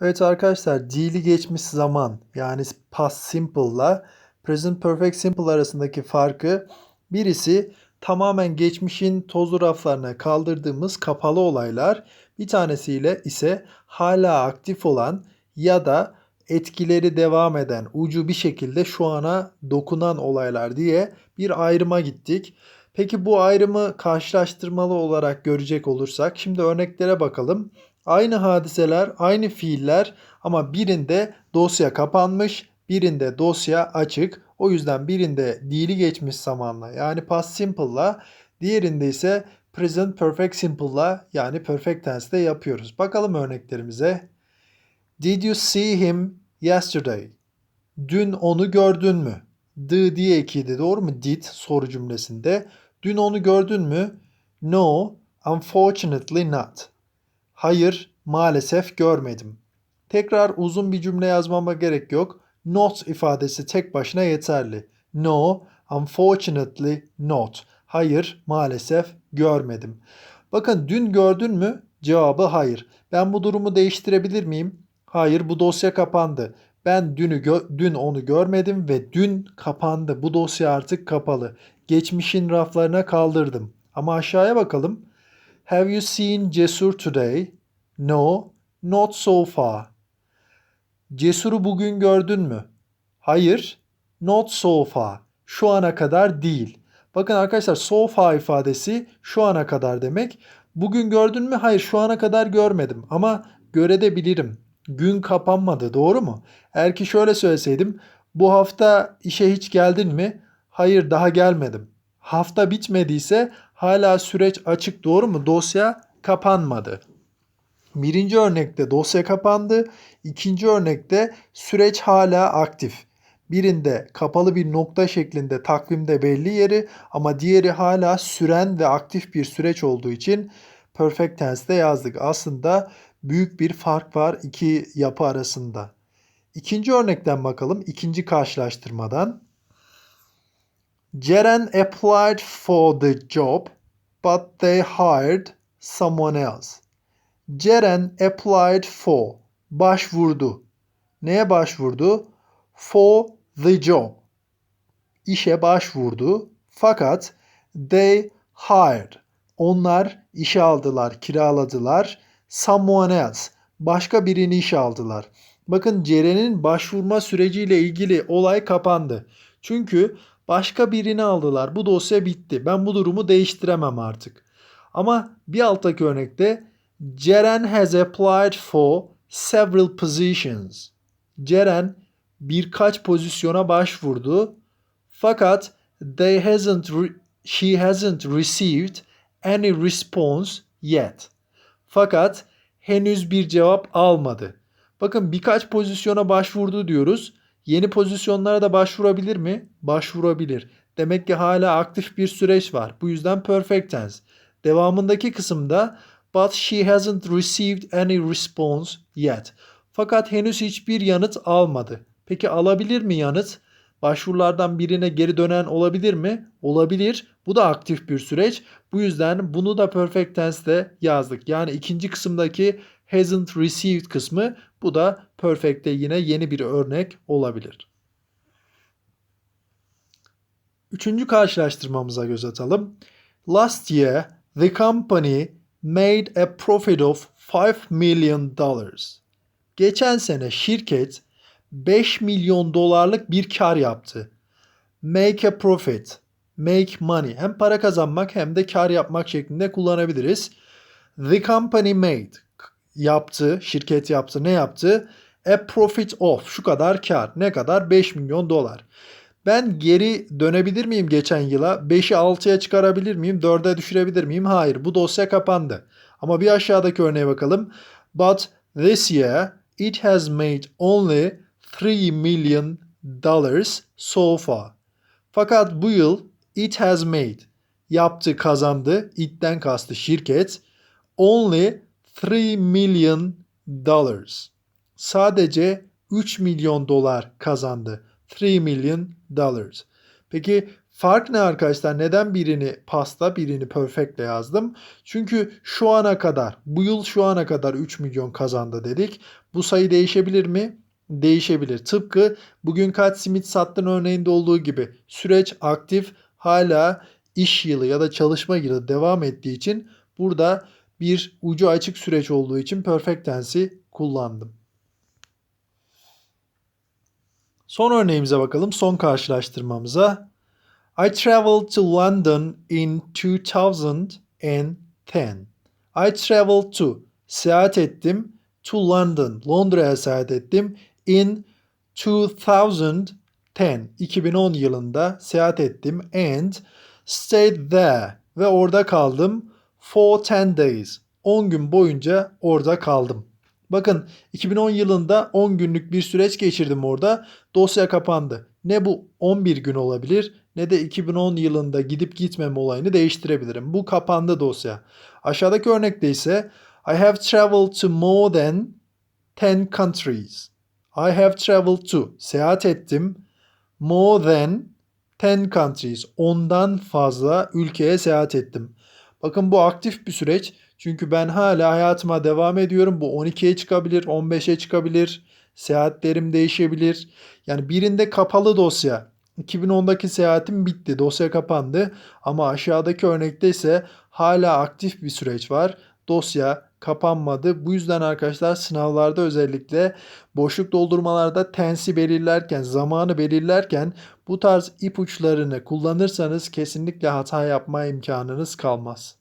Evet arkadaşlar, dili geçmiş zaman yani past simple'la present perfect simple arasındaki farkı birisi tamamen geçmişin tozlu raflarına kaldırdığımız kapalı olaylar, bir tanesiyle ise hala aktif olan ya da etkileri devam eden, ucu bir şekilde şu ana dokunan olaylar diye bir ayrıma gittik. Peki bu ayrımı karşılaştırmalı olarak görecek olursak şimdi örneklere bakalım. Aynı hadiseler, aynı fiiller ama birinde dosya kapanmış, birinde dosya açık. O yüzden birinde dili geçmiş zamanla yani past simple'la, diğerinde ise present perfect simple'la yani perfect tense'de yapıyoruz. Bakalım örneklerimize. Did you see him yesterday? Dün onu gördün mü? The diye ekiydi doğru mu? Did soru cümlesinde. Dün onu gördün mü? No, unfortunately not. Hayır, maalesef görmedim. Tekrar uzun bir cümle yazmama gerek yok. Not ifadesi tek başına yeterli. No, unfortunately not. Hayır, maalesef görmedim. Bakın dün gördün mü? Cevabı hayır. Ben bu durumu değiştirebilir miyim? Hayır, bu dosya kapandı. Ben dünü dün onu görmedim ve dün kapandı. Bu dosya artık kapalı. Geçmişin raflarına kaldırdım. Ama aşağıya bakalım. Have you seen Cesur today? No, not so far. Cesur'u bugün gördün mü? Hayır, not so far. Şu ana kadar değil. Bakın arkadaşlar so far ifadesi şu ana kadar demek. Bugün gördün mü? Hayır, şu ana kadar görmedim ama görebilirim. Gün kapanmadı, doğru mu? Eğer ki şöyle söyleseydim, bu hafta işe hiç geldin mi? Hayır, daha gelmedim. Hafta bitmediyse hala süreç açık, doğru mu? Dosya kapanmadı. Birinci örnekte dosya kapandı. İkinci örnekte süreç hala aktif. Birinde kapalı bir nokta şeklinde takvimde belli yeri ama diğeri hala süren ve aktif bir süreç olduğu için perfect tense'de yazdık. Aslında büyük bir fark var iki yapı arasında. İkinci örnekten bakalım. ikinci karşılaştırmadan. Ceren applied for the job but they hired someone else. Ceren applied for başvurdu. Neye başvurdu? For the job. İşe başvurdu. Fakat they hired. Onlar işe aldılar, kiraladılar. Someone else. Başka birini işe aldılar. Bakın Ceren'in başvurma süreciyle ilgili olay kapandı. Çünkü başka birini aldılar. Bu dosya bitti. Ben bu durumu değiştiremem artık. Ama bir alttaki örnekte Ceren has applied for several positions. Ceren birkaç pozisyona başvurdu. Fakat they hasn't she hasn't received any response yet. Fakat henüz bir cevap almadı. Bakın birkaç pozisyona başvurdu diyoruz. Yeni pozisyonlara da başvurabilir mi? Başvurabilir. Demek ki hala aktif bir süreç var. Bu yüzden perfect tense. Devamındaki kısımda but she hasn't received any response yet. Fakat henüz hiçbir yanıt almadı. Peki alabilir mi yanıt? Başvurulardan birine geri dönen olabilir mi? Olabilir. Bu da aktif bir süreç. Bu yüzden bunu da perfect tense'de yazdık. Yani ikinci kısımdaki hasn't received kısmı bu da perfect'te yine yeni bir örnek olabilir. Üçüncü karşılaştırmamıza göz atalım. Last year the company made a profit of 5 million dollars. Geçen sene şirket 5 milyon dolarlık bir kar yaptı. Make a profit, make money. Hem para kazanmak hem de kar yapmak şeklinde kullanabiliriz. The company made yaptı, şirket yaptı. Ne yaptı? A profit of şu kadar kar. Ne kadar? 5 milyon dolar. Ben geri dönebilir miyim geçen yıla? 5'i 6'ya çıkarabilir miyim? 4'e düşürebilir miyim? Hayır. Bu dosya kapandı. Ama bir aşağıdaki örneğe bakalım. But this year it has made only 3 million dollars so far. Fakat bu yıl it has made yaptı kazandı. It'ten kastı şirket. Only 3 million dollars. Sadece 3 milyon dolar kazandı. 3 million dollars. Peki Fark ne arkadaşlar? Neden birini pasta, birini perfectle yazdım? Çünkü şu ana kadar, bu yıl şu ana kadar 3 milyon kazandı dedik. Bu sayı değişebilir mi? Değişebilir. Tıpkı bugün kaç simit sattın örneğinde olduğu gibi süreç aktif hala iş yılı ya da çalışma yılı devam ettiği için burada bir ucu açık süreç olduğu için perfect tense'i kullandım. Son örneğimize bakalım. Son karşılaştırmamıza. I traveled to London in 2010. I traveled to seyahat ettim to London. Londra'ya seyahat ettim in 2010. 2010 yılında seyahat ettim and stayed there ve orada kaldım for 10 days. 10 gün boyunca orada kaldım. Bakın 2010 yılında 10 günlük bir süreç geçirdim orada. Dosya kapandı. Ne bu 11 gün olabilir ne de 2010 yılında gidip gitmeme olayını değiştirebilirim. Bu kapandı dosya. Aşağıdaki örnekte ise I have traveled to more than 10 countries. I have traveled to seyahat ettim more than 10 countries. Ondan fazla ülkeye seyahat ettim. Bakın bu aktif bir süreç. Çünkü ben hala hayatıma devam ediyorum. Bu 12'ye çıkabilir, 15'e çıkabilir. Seyahatlerim değişebilir. Yani birinde kapalı dosya. 2010'daki seyahatim bitti. Dosya kapandı. Ama aşağıdaki örnekte ise hala aktif bir süreç var. Dosya kapanmadı. Bu yüzden arkadaşlar sınavlarda özellikle boşluk doldurmalarda tensi belirlerken, zamanı belirlerken bu tarz ipuçlarını kullanırsanız kesinlikle hata yapma imkanınız kalmaz.